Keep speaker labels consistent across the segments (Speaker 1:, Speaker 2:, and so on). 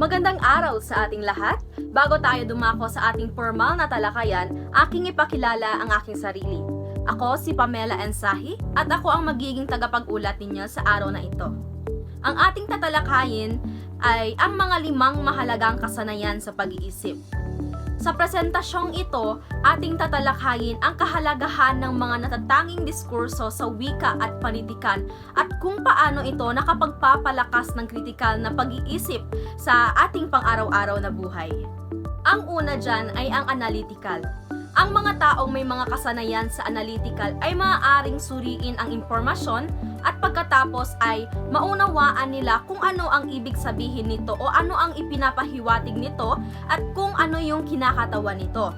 Speaker 1: Magandang araw sa ating lahat. Bago tayo dumako sa ating formal na talakayan, aking ipakilala ang aking sarili. Ako si Pamela Ensahi at ako ang magiging tagapag-ulat ninyo sa araw na ito. Ang ating tatalakayin ay ang mga limang mahalagang kasanayan sa pag-iisip. Sa presentasyong ito, ating tatalakayin ang kahalagahan ng mga natatanging diskurso sa wika at panitikan at kung paano ito nakapagpapalakas ng kritikal na pag-iisip sa ating pang-araw-araw na buhay. Ang una dyan ay ang analytical. Ang mga taong may mga kasanayan sa analytical ay maaaring suriin ang impormasyon at pagkatapos ay maunawaan nila kung ano ang ibig sabihin nito o ano ang ipinapahiwatig nito at kung ano yung kinakatawan nito.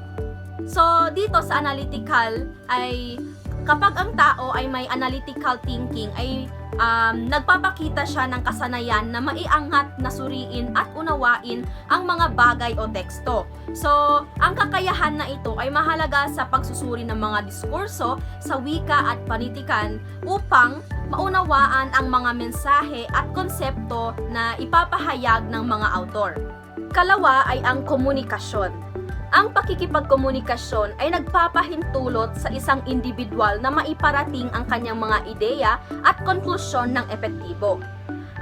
Speaker 1: So, dito sa analytical ay kapag ang tao ay may analytical thinking ay um, nagpapakita siya ng kasanayan na maiangat na suriin at unawain ang mga bagay o teksto. So, ang kakayahan na ito ay mahalaga sa pagsusuri ng mga diskurso sa wika at panitikan upang maunawaan ang mga mensahe at konsepto na ipapahayag ng mga autor. Kalawa ay ang komunikasyon. Ang pakikipagkomunikasyon ay nagpapahintulot sa isang individual na maiparating ang kanyang mga ideya at konklusyon ng epektibo.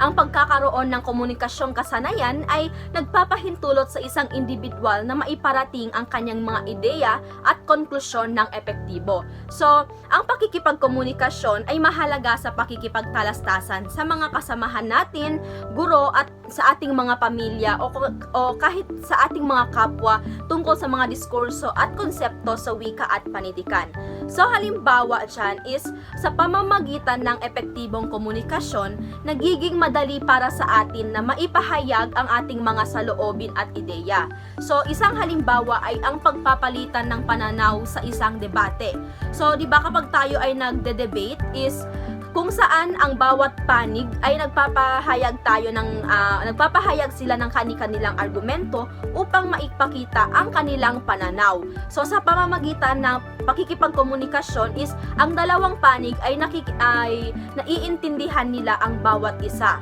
Speaker 1: Ang pagkakaroon ng komunikasyong kasanayan ay nagpapahintulot sa isang individual na maiparating ang kanyang mga ideya at konklusyon ng epektibo. So, ang pakikipagkomunikasyon ay mahalaga sa pakikipagtalastasan sa mga kasamahan natin, guro at sa ating mga pamilya o, o kahit sa ating mga kapwa tungkol sa mga diskurso at konsepto sa wika at panitikan. So halimbawa dyan is sa pamamagitan ng epektibong komunikasyon, nagiging madali para sa atin na maipahayag ang ating mga saloobin at ideya. So isang halimbawa ay ang pagpapalitan ng pananaw sa isang debate. So di ba kapag tayo ay nagde-debate is kung saan ang bawat panig ay nagpapahayag tayo ng ah, nagpapahayag sila ng kani-kanilang argumento upang maipakita ang kanilang pananaw. So sa pamamagitan ng pakikipagkomunikasyon is ang dalawang panig ay nakik ay naiintindihan nila ang bawat isa.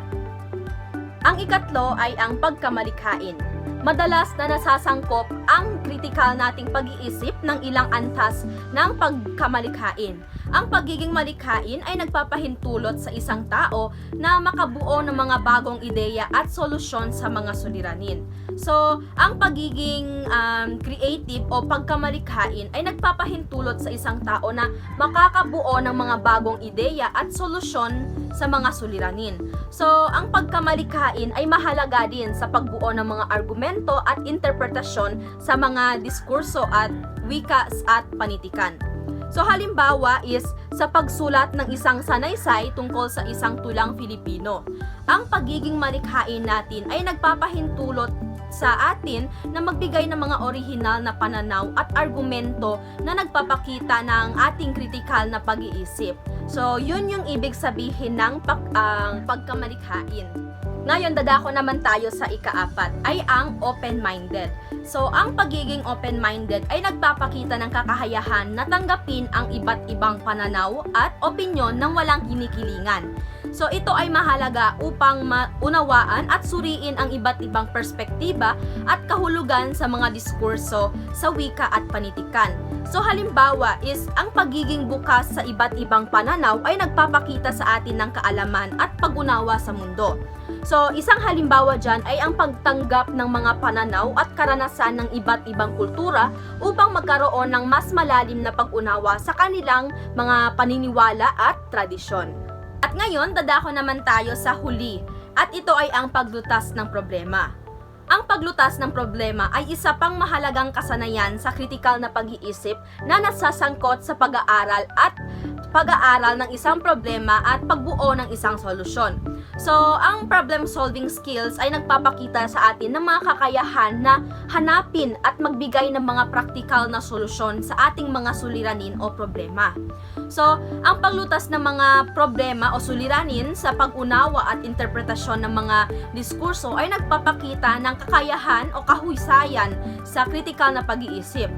Speaker 1: Ang ikatlo ay ang pagkamalikhain. Madalas na nasasangkop ang kritikal nating pag-iisip ng ilang antas ng pagkamalikhain. Ang pagiging malikhain ay nagpapahintulot sa isang tao na makabuo ng mga bagong ideya at solusyon sa mga suliranin. So, ang pagiging um, creative o pagkamalikhain ay nagpapahintulot sa isang tao na makakabuo ng mga bagong ideya at solusyon sa mga suliranin. So, ang pagkamalikhain ay mahalaga din sa pagbuo ng mga argumento at interpretasyon sa mga diskurso at wikas at panitikan. So halimbawa is sa pagsulat ng isang sanaysay tungkol sa isang tulang Filipino. Ang pagiging malikhain natin ay nagpapahintulot sa atin na magbigay ng mga orihinal na pananaw at argumento na nagpapakita ng ating kritikal na pag-iisip. So, yun yung ibig sabihin ng pag, ang pagkamalikhain. Ngayon, dadako naman tayo sa ikaapat, ay ang open-minded. So, ang pagiging open-minded ay nagpapakita ng kakahayahan na tanggapin ang iba't ibang pananaw at opinyon ng walang kinikilingan. So, ito ay mahalaga upang maunawaan at suriin ang iba't ibang perspektiba at kahulugan sa mga diskurso sa wika at panitikan. So, halimbawa is ang pagiging bukas sa iba't ibang pananaw ay nagpapakita sa atin ng kaalaman at pag-unawa sa mundo. So, isang halimbawa dyan ay ang pagtanggap ng mga pananaw at karanasan ng iba't ibang kultura upang magkaroon ng mas malalim na pag-unawa sa kanilang mga paniniwala at tradisyon. At ngayon, dadako naman tayo sa huli at ito ay ang paglutas ng problema. Ang paglutas ng problema ay isa pang mahalagang kasanayan sa kritikal na pag-iisip na nasasangkot sa pag-aaral at pag-aaral ng isang problema at pagbuo ng isang solusyon. So, ang problem solving skills ay nagpapakita sa atin ng mga kakayahan na hanapin at magbigay ng mga praktikal na solusyon sa ating mga suliranin o problema. So, ang paglutas ng mga problema o suliranin sa pag-unawa at interpretasyon ng mga diskurso ay nagpapakita ng kakayahan o kahusayan sa kritikal na pag-iisip.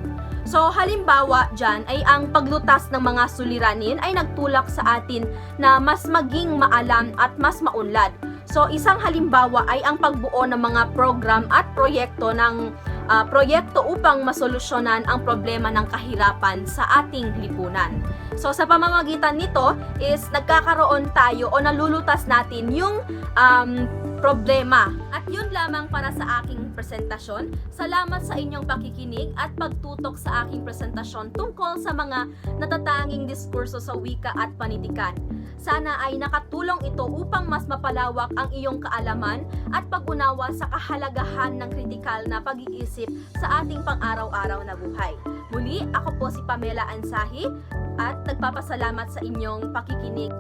Speaker 1: So, halimbawa dyan ay ang paglutas ng mga suliranin ay nagtulak sa atin na mas maging maalam at mas maunlad. So isang halimbawa ay ang pagbuo ng mga program at proyekto ng ah, proyekto upang masolusyonan ang problema ng kahirapan sa ating lipunan. So sa pamamagitan nito is nagkakaroon tayo o nalulutas natin yung um, problema. At yun lamang para sa aking presentasyon. Salamat sa inyong pakikinig at pagtutok sa aking presentasyon tungkol sa mga natatanging diskurso sa wika at panitikan. Sana ay nakatulong ito upang mas mapalawak ang iyong kaalaman at pag-unawa sa kahalagahan ng kritikal na pag-iisip sa ating pang-araw-araw na buhay. Muli, ako po si Pamela Ansahi at nagpapasalamat sa inyong pakikinig.